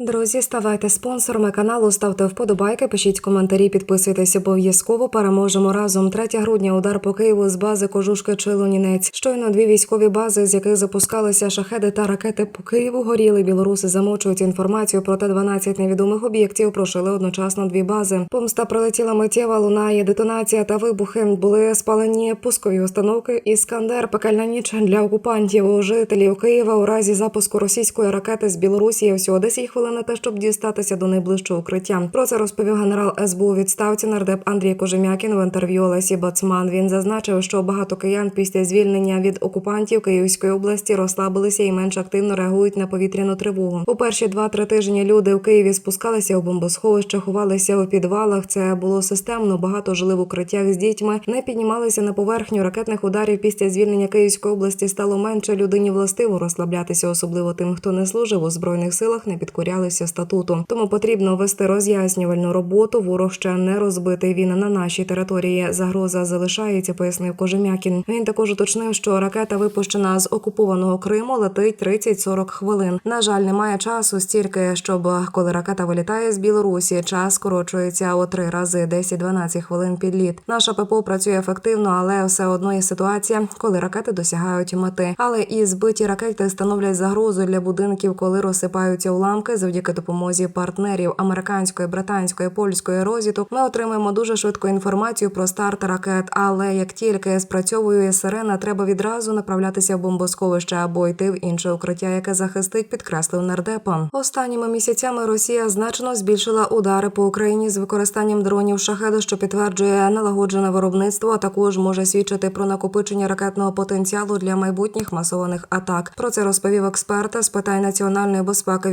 Друзі, ставайте спонсорами каналу, ставте вподобайки, пишіть коментарі, підписуйтесь обов'язково. Переможемо разом. 3 грудня удар по Києву з бази Кожушки чи Лунінець. Щойно дві військові бази, з яких запускалися шахеди та ракети по Києву, горіли. Білоруси замовчують інформацію. Проте 12 невідомих об'єктів прошили одночасно дві бази. Помста прилетіла миттєва, лунає детонація та вибухи. Були спалені пускові установки. Іскандер пекельна ніч для окупантів. У жителів Києва у разі запуску російської ракети з Білорусі всього 10 хвилин на те, щоб дістатися до найближчого укриття. Про це розповів генерал СБУ відставці нардеп Андрій Кожем'якін в інтерв'ю Олесі Бацман. Він зазначив, що багато киян після звільнення від окупантів Київської області розслабилися і менш активно реагують на повітряну тривогу. У перші два-три тижні люди у Києві спускалися у бомбосховище, ховалися у підвалах. Це було системно. Багато жили в укриттях з дітьми, не піднімалися на поверхню ракетних ударів. Після звільнення Київської області стало менше людині властиво розслаблятися, особливо тим, хто не служив у збройних силах, не підкорялися статуту. Тому потрібно вести роз'яснювальну роботу. Ворог ще не розбитий. Він на нашій території. Загроза залишається, пояснив Кожем'якін. Він також уточнив, що ракета випущена з окупованого Криму летить 30-40 хвилин. На жаль, немає часу стільки, щоб коли ракета вилітає з Білорусі, час скорочується у три рази 10-12 хвилин підліт. Наша ППО працює ефективно, але все одно є ситуація, коли ракети досягають мети. Але і збиті ракети становлять загрозу для будинків, коли розсипаються уламки завдяки допомозі партнерів американської, британської, польської розвідок. Ми отримаємо дуже швидку інформацію про старт ракет. Але як тільки спрацьовує сирена, треба відразу направлятися в бомбосховище або йти в інше укриття, яке захистить, підкреслив нардепа. Останніми місяцями Росія значно збільшила удари по Україні з використанням дронів шахеду, що підтверджує налагоджене виробництво. А також може свідчити про накопичення ракетного потенціалу для майбутніх масованих атак. Про це розповів експерт з питань національної безпеки,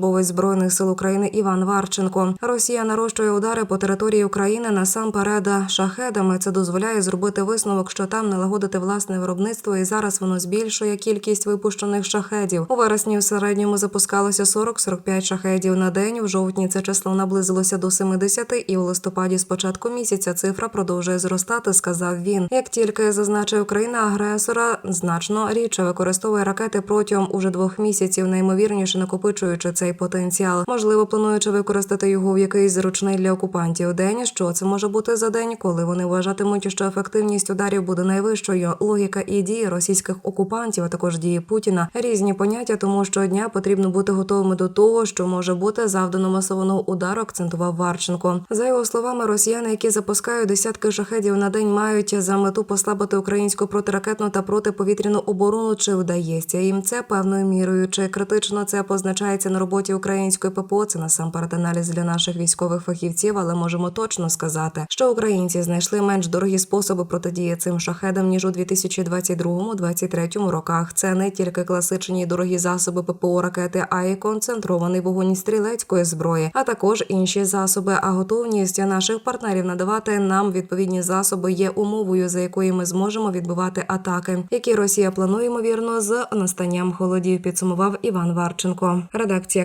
військовослужбовець збройних сил України Іван Варченко. Росія нарощує удари по території України насамперед шахедами. Це дозволяє зробити висновок, що там налагодити власне виробництво, і зараз воно збільшує кількість випущених шахедів. У вересні в середньому запускалося 40-45 шахедів на день. В жовтні це число наблизилося до 70, і у листопаді з початку місяця цифра продовжує зростати. Сказав він. Як тільки зазначив країна агресора, значно рідше використовує ракети протягом уже двох місяців, наймовірніше накопичуючи цей потенціал. Можливо, плануючи використати його в якийсь зручний для окупантів день. Що це може бути за день, коли вони вважатимуть, що ефективність ударів буде найвищою. Логіка і дії російських окупантів, а також дії Путіна різні поняття, тому щодня потрібно бути готовими до того, що може бути завдано масованого удару. Акцентував Варченко. За його словами, росіяни, які запускають десятки шахедів на день, мають за мету послабити українську протиракетну та протиповітряну оборону. Чи вдається їм це певною мірою? Чи критично це позначається на роботі української ППО? Це насамперед аналіз для наших військових фахівців, але можемо точно сказати, що українці знайшли менш дорогі способи протидії цим шахедам ніж у 2022-2023 роках. Це не тільки класичні дорогі засоби ППО ракети, а й концентрований вогонь стрілецької зброї, а також інші засоби. А готовність наших партнерів надавати нам відповідні засоби є умовою, за якою ми зможемо відбивати атаки, які Росія планує ймовірно з настанням холодів. Підсумував Іван Варченко. Редакція